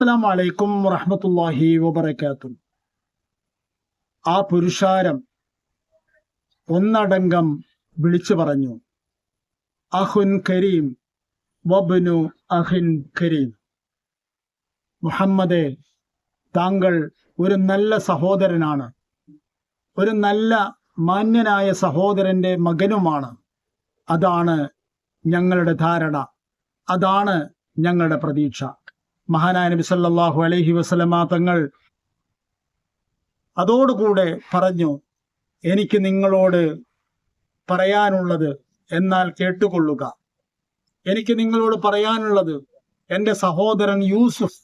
അസ്സാം വലൈക്കും വറഹമത്തല്ലാഹി വബർക്കാത്തു ആ പുരുഷാരം ഒന്നടങ്കം വിളിച്ചു പറഞ്ഞു. അഹുൻ കരീം വബ്നു അഹിൻ കരീം. മുഹമ്മദെ താങ്കൾ ഒരു നല്ല സഹോദരനാണ്. ഒരു നല്ല മാന്യനായ സഹോദരന്റെ മകനുമാണ്. അതാണ് ഞങ്ങളുടെ ധാരണ. അതാണ് ഞങ്ങളുടെ പ്രതീക്ഷ. മഹാനായ നബി സല്ലല്ലാഹു അലൈഹി വസല്ലമ തങ്ങൾ അതോടുകൂടെ പറഞ്ഞു എനിക്ക് നിങ്ങളോട് പറയാനുള്ളത് എന്നാൽ കേട്ടുകൊള്ളുക. എനിക്ക് നിങ്ങളോട് പറയാനുള്ളത് എന്റെ സഹോദരൻ യൂസുഫ്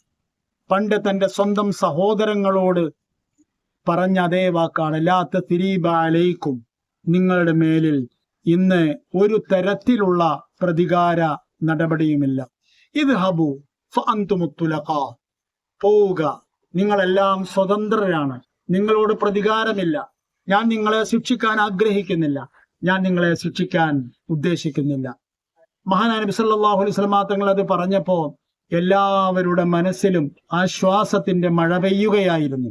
പണ്ട് തന്റെ സ്വന്തം സഹോദരങ്ങളോട് പറഞ്ഞ അതേ വാക്കാണ് ലാത്ത അലൈക്കും നിങ്ങളുടെ മേലിൽ ഇന്ന് ഒരു തരത്തിലുള്ള പ്രതികാര നടപടിയുമില്ല. ഇത് ഹബു പോവുക. നിങ്ങളെല്ലാം സ്വതന്ത്രരാണ്. നിങ്ങളോട് പ്രതികാരമില്ല. ഞാൻ നിങ്ങളെ ശിക്ഷിക്കാൻ ആഗ്രഹിക്കുന്നില്ല. ഞാൻ നിങ്ങളെ ശിക്ഷിക്കാൻ ഉദ്ദേശിക്കുന്നില്ല. മഹാനാ നബി സല്ലല്ലാഹു അലൈഹി വസല്ലമ തങ്ങൾ അത് പറഞ്ഞപ്പോ എല്ലാവരുടെ മനസ്സിലും ആശ്വാസത്തിന്റെ മഴ പെയ്യുകയായിരുന്നു.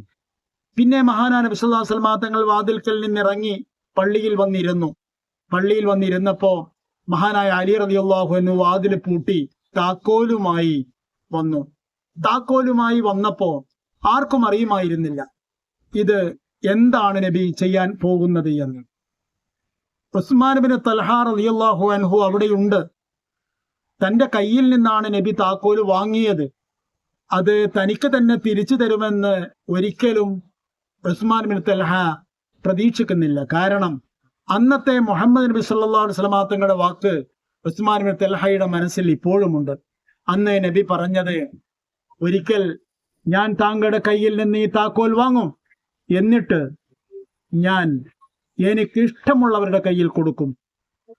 പിന്നെ മഹാനാ നബി സല്ലല്ലാഹു അലൈഹി വസല്ലമ തങ്ങൾ വാതിൽക്കൽ നിന്നിറങ്ങി പള്ളിയിൽ വന്നിരുന്നു. പള്ളിയിൽ വന്നിരുന്നപ്പോ മഹാനായ അലി റളിയല്ലാഹു എന്ന് വാതിൽ പൂട്ടി താക്കോലുമായി വന്നു. താക്കോലുമായി വന്നപ്പോ ആർക്കും അറിയുമായിരുന്നില്ല. ഇത് എന്താണ് നബി ചെയ്യാൻ പോകുന്നത് എന്ന്. ഉസ്മാൻ ബിൻ തൽഹാർ റളിയല്ലാഹു അൻഹു അവിടെയുണ്ട്. തന്റെ കയ്യിൽ നിന്നാണ് നബി താക്കോൽ വാങ്ങിയത്. അത് തനിക്ക് തന്നെ തിരിച്ചു തരുമെന്ന് ഒരിക്കലും ഉസ്മാൻ ബിൻ തൽഹ പ്രതീക്ഷിക്കുന്നില്ല. കാരണം അന്നത്തെ മുഹമ്മദ് നബി സല്ലാ അലൈഹി വസല്ലമ തങ്ങളുടെ വാക്ക് ഉസ്മാൻ ബിൻ തൽഹയുടെ മനസ്സിൽ ഇപ്പോഴുമുണ്ട്. അന്ന് നബി പറഞ്ഞത് ഒരിക്കൽ ഞാൻ താങ്കളുടെ കയ്യിൽ നിന്ന് ഈ താക്കോൽ വാങ്ങും. എന്നിട്ട് ഞാൻ എനിക്ക് ഇഷ്ടമുള്ളവരുടെ കയ്യിൽ കൊടുക്കും.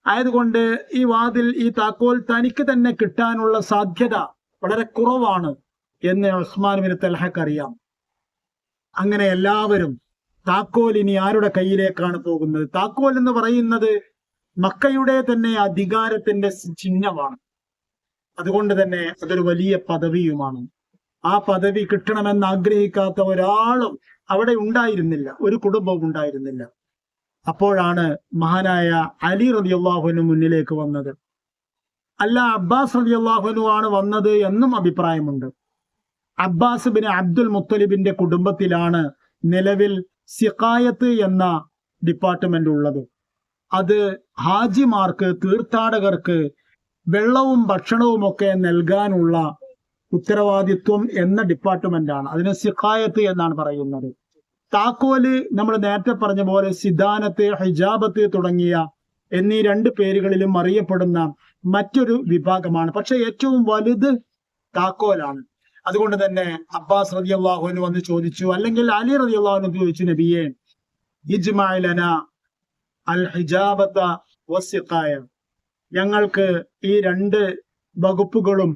ആയതുകൊണ്ട് ഈ വാതിൽ ഈ താക്കോൽ തനിക്ക് തന്നെ കിട്ടാനുള്ള സാധ്യത വളരെ കുറവാണ് എന്ന് ഉസ്മാൻ ബിൻ തൽഹക്ക് അറിയാം. അങ്ങനെ എല്ലാവരും താക്കോൽ ഇനി ആരുടെ കയ്യിലേക്കാണ് പോകുന്നത്? താക്കോൽ എന്ന് പറയുന്നത് മക്കയുടെ തന്നെ അധികാരത്തിന്റെ ചിഹ്നമാണ്. അതുകൊണ്ട് തന്നെ അതൊരു വലിയ പദവിയുമാണ്. ആ പദവി കിട്ടണമെന്ന് ആഗ്രഹിക്കാത്ത ഒരാളും അവിടെ ഉണ്ടായിരുന്നില്ല. ഒരു കുടുംബവും ഉണ്ടായിരുന്നില്ല. അപ്പോഴാണ് മഹാനായ അലി റതിയല്ലാഹുവിന് മുന്നിലേക്ക് വന്നത്. അല്ല അബ്ബാസ് റതിയല്ലാഹുനു ആണ് വന്നത് എന്നും അഭിപ്രായമുണ്ട്. അബ്ബാസ് ബിൻ അബ്ദുൽ മുത്തലിബിന്റെ കുടുംബത്തിലാണ് നിലവിൽ സിഖായത്ത് എന്ന ഡിപ്പാർട്ട്മെന്റ് ഉള്ളത്. അത് ഹാജിമാർക്ക് തീർത്ഥാടകർക്ക് വെള്ളവും ഭക്ഷണവും ഒക്കെ നൽകാനുള്ള ഉത്തരവാദിത്വം എന്ന ഡിപ്പാർട്ട്മെന്റാണ്. അതിന് സിഖായത്ത് എന്നാണ് പറയുന്നത്. താക്കോൽ നമ്മൾ നേരത്തെ പറഞ്ഞ പോലെ സിദാനത്ത് ഹിജാബത്ത് തുടങ്ങിയ എന്നീ രണ്ട് പേരുകളിലും അറിയപ്പെടുന്ന മറ്റൊരു വിഭാഗമാണ്. പക്ഷെ ഏറ്റവും വലുത് താക്കോലാണ്. അതുകൊണ്ട് തന്നെ അബ്ബാസ് റതി അള്ളാഹുവിന് വന്ന് ചോദിച്ചു അല്ലെങ്കിൽ അലി റതി അള്ളാഹുവിന് ചോദിച്ചു നബിയെ ഇജ്മാലന അൽ ഹിജാബത്ത വസിഖായ ഞങ്ങൾക്ക് ഈ രണ്ട് വകുപ്പുകളും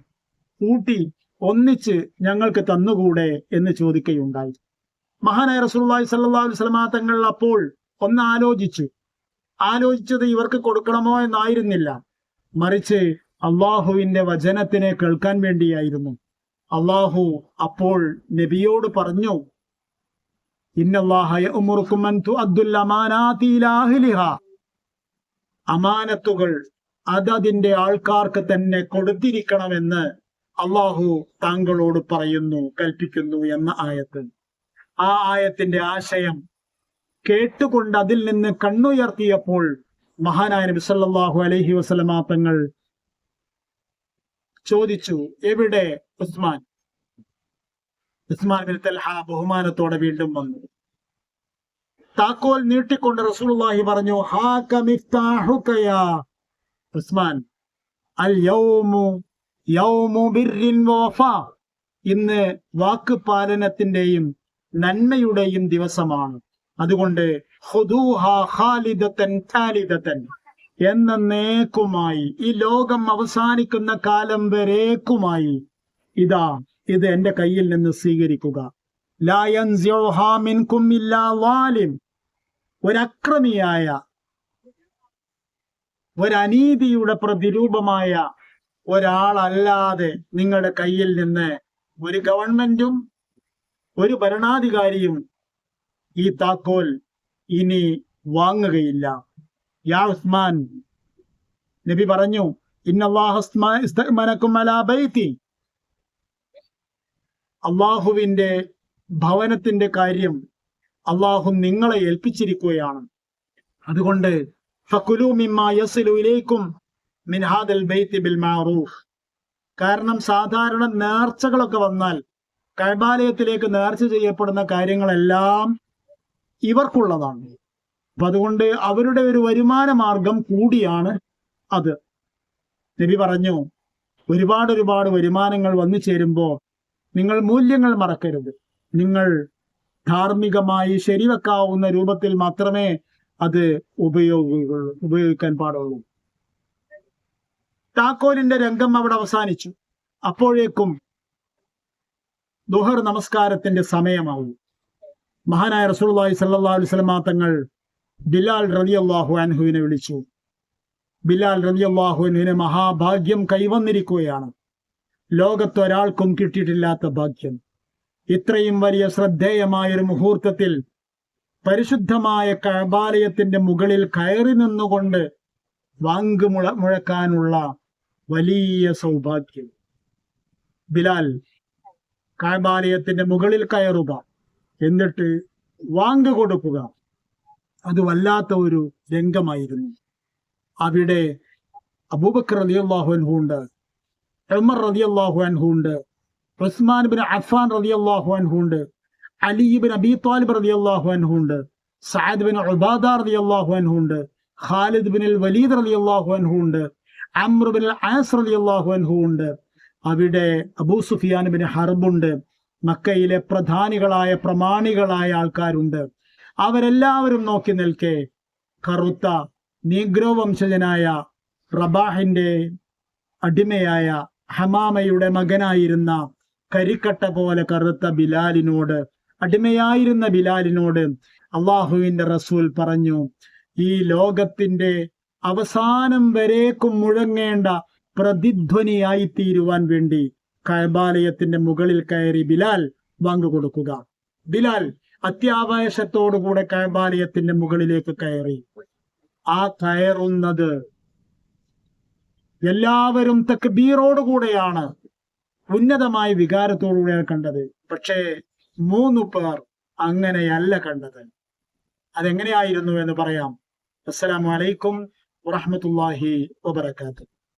കൂട്ടി ഒന്നിച്ച് ഞങ്ങൾക്ക് തന്നുകൂടെ എന്ന് ചോദിക്കുകയുണ്ടായി. മഹാനായ റസൂലുള്ളാഹി സ്വല്ലല്ലാഹു അലൈഹി വസല്ലമ തങ്ങൾ അപ്പോൾ ഒന്ന് ആലോചിച്ചു ആലോചിച്ചത് ഇവർക്ക് കൊടുക്കണമോ എന്നായിരുന്നില്ല. മറിച്ച് അള്ളാഹുവിന്റെ വചനത്തിനെ കേൾക്കാൻ വേണ്ടിയായിരുന്നു. അള്ളാഹു അപ്പോൾ നബിയോട് പറഞ്ഞു അമാനത്തുകൾ അതതിന്റെ ആൾക്കാർക്ക് തന്നെ കൊടുത്തിരിക്കണമെന്ന് അള്ളാഹു താങ്കളോട് പറയുന്നു കൽപ്പിക്കുന്നു എന്ന ആയത്ത്. ആ ആയത്തിന്റെ ആശയം കേട്ടുകൊണ്ട് അതിൽ നിന്ന് കണ്ണുയർത്തിയപ്പോൾ മഹാനായ നബി അലഹി വസ്ലമാ തങ്ങൾ ചോദിച്ചു എവിടെ ഉസ്മാൻ? ഉസ്മാൻ ബിൻ തൽഹ ബഹുമാനത്തോടെ വീണ്ടും വന്നു. താക്കോൽ നീട്ടിക്കൊണ്ട് റസൂലുള്ളാഹി പറഞ്ഞു ഹാ മിഫ്താഹുക യാ ഉസ്മാൻ. അൽ യൗമു യൗമു ബിർറിൻ വഫാ. ഇന്ന് വാക്ക് പാലനത്തിന്റെയും നന്മയുടെയും ദിവസമാണ്. അതുകൊണ്ട് എന്നേക്കുമായി ഈ ലോകം അവസാനിക്കുന്ന കാലം വരേക്കുമായി ഇതാ ഇത് എന്റെ കയ്യിൽ നിന്ന് സ്വീകരിക്കുക. ലായൻ ഒരക്രമിയായ ഒരനീതിയുടെ പ്രതിരൂപമായ ഒരാളല്ലാതെ നിങ്ങളുടെ കയ്യിൽ നിന്ന് ഒരു ഗവൺമെന്റും ഒരു ഭരണാധികാരിയും ഈ താക്കോൽ ഇനി വാങ്ങുകയില്ല. യാ ഉസ്മാൻ നബി പറഞ്ഞു അള്ളാഹുവിന്റെ ഭവനത്തിന്റെ കാര്യം അള്ളാഹു നിങ്ങളെ ഏൽപ്പിച്ചിരിക്കുകയാണ്. അതുകൊണ്ട് ഫക്കുലു മിമ്മ യസിലു ഇലൈക്കും മിൻ ഹാദൽ ബൈത്തി ബിൽ മാറൂഫ്. കാരണം സാധാരണ നേർച്ചകളൊക്കെ വന്നാൽ കൈബാലയത്തിലേക്ക് നേർച്ച ചെയ്യപ്പെടുന്ന കാര്യങ്ങളെല്ലാം ഇവർക്കുള്ളതാണ്. അപ്പൊ അതുകൊണ്ട് അവരുടെ ഒരു വരുമാന മാർഗം കൂടിയാണ് അത്. നബി പറഞ്ഞു ഒരുപാട് ഒരുപാട് വരുമാനങ്ങൾ വന്നു ചേരുമ്പോൾ നിങ്ങൾ മൂല്യങ്ങൾ മറക്കരുത്. നിങ്ങൾ ധാർമ്മികമായി ശരിവെക്കാവുന്ന രൂപത്തിൽ മാത്രമേ അത് ഉപയോഗിക്കുള്ളൂ ഉപയോഗിക്കാൻ പാടുള്ളൂ. താക്കോലിന്റെ രംഗം അവിടെ അവസാനിച്ചു. അപ്പോഴേക്കും ദുഹർ നമസ്കാരത്തിന്റെ സമയമാവും. മഹാനായ റസൂലുള്ളാഹി സ്വല്ലല്ലാഹു അലൈഹി വസല്ലമ തങ്ങൾ ബിലാൽ റളിയല്ലാഹു അൻഹുവിനെ വിളിച്ചു. ബിലാൽ റളിയല്ലാഹു അൻഹുവിന് മഹാഭാഗ്യം കൈവന്നിരിക്കുകയാണ്. ലോകത്ത് ഒരാൾക്കും കിട്ടിയിട്ടില്ലാത്ത ഭാഗ്യം. ഇത്രയും വലിയ ശ്രദ്ധേയമായ ഒരു മുഹൂർത്തത്തിൽ പരിശുദ്ധമായ കഴബാലയത്തിന്റെ മുകളിൽ കയറി നിന്നുകൊണ്ട് വാങ്ക് മുഴ മുഴക്കാനുള്ള വലിയ സൗഭാഗ്യം. ബിലാൽ കാബാലയത്തിന്റെ മുകളിൽ കയറുക. എന്നിട്ട് വാങ്ക് കൊടുക്കുക. അത് വല്ലാത്ത ഒരു രംഗമായിരുന്നു. അവിടെ അബൂബക്കർ റളിയല്ലാഹു അൻഹു ഉണ്ട്. ഉമർ റളിയല്ലാഹു അൻഹു ഉണ്ട്. ഉസ്മാൻ ബിൻ അഫാൻ റളിയല്ലാഹു അൻഹു ഉണ്ട്. അലി ബിൻ അബി താലിബ് റളിയല്ലാഹു അൻഹു ഉണ്ട്. സഅദ് ബിൻ ഉബാദ റളിയല്ലാഹു അൻഹു ഉണ്ട്. ഖാലിദ് ബിൻ വലീദ് റളിയല്ലാഹു അൻഹു ഉണ്ട്. അമ്ര ബിൻ ആസ് റളിയല്ലാഹു അൻഹു ഉണ്ട്. അവിടെ അബൂ സുഫിയാൻ ബിൻ ഹർബുണ്ട് മക്കയിലെ പ്രധാനികളായ പ്രമാണികളായ ആൾക്കാരുണ്ട്. അവരെല്ലാവരും നോക്കി നിൽക്കെ കറുത്ത നീഗ്രോ വംശജനായ റബാഹിന്റെ അടിമയായ ഹമാമയുടെ മകനായിരുന്ന കരിക്കട്ട പോലെ കറുത്ത ബിലാലിനോട് അടിമയായിരുന്ന ബിലാലിനോട് അള്ളാഹുവിന്റെ റസൂൽ പറഞ്ഞു ഈ ലോകത്തിന്റെ അവസാനം വരേക്കും മുഴങ്ങേണ്ട പ്രതിധ്വനിയായി തീരുവാൻ വേണ്ടി കഴബാലയത്തിന്റെ മുകളിൽ കയറി ബിലാൽ വാങ്ങു കൊടുക്കുക. ബിലാൽ അത്യാവേശത്തോടുകൂടെ കഴബാലയത്തിന്റെ മുകളിലേക്ക് കയറി. ആ കയറുന്നത് എല്ലാവരും തക്ബീറോടുകൂടെയാണ് ഉന്നതമായ വികാരത്തോടുകൂടെയാണ് കണ്ടത്. പക്ഷേ മൂന്നു പേർ അങ്ങനെയല്ല കണ്ടത്. അതെങ്ങനെയായിരുന്നു എന്ന് പറയാം. അസ്സലാമു അലൈക്കും വറഹ്മത്തുള്ളാഹി വബറകാതുഹു.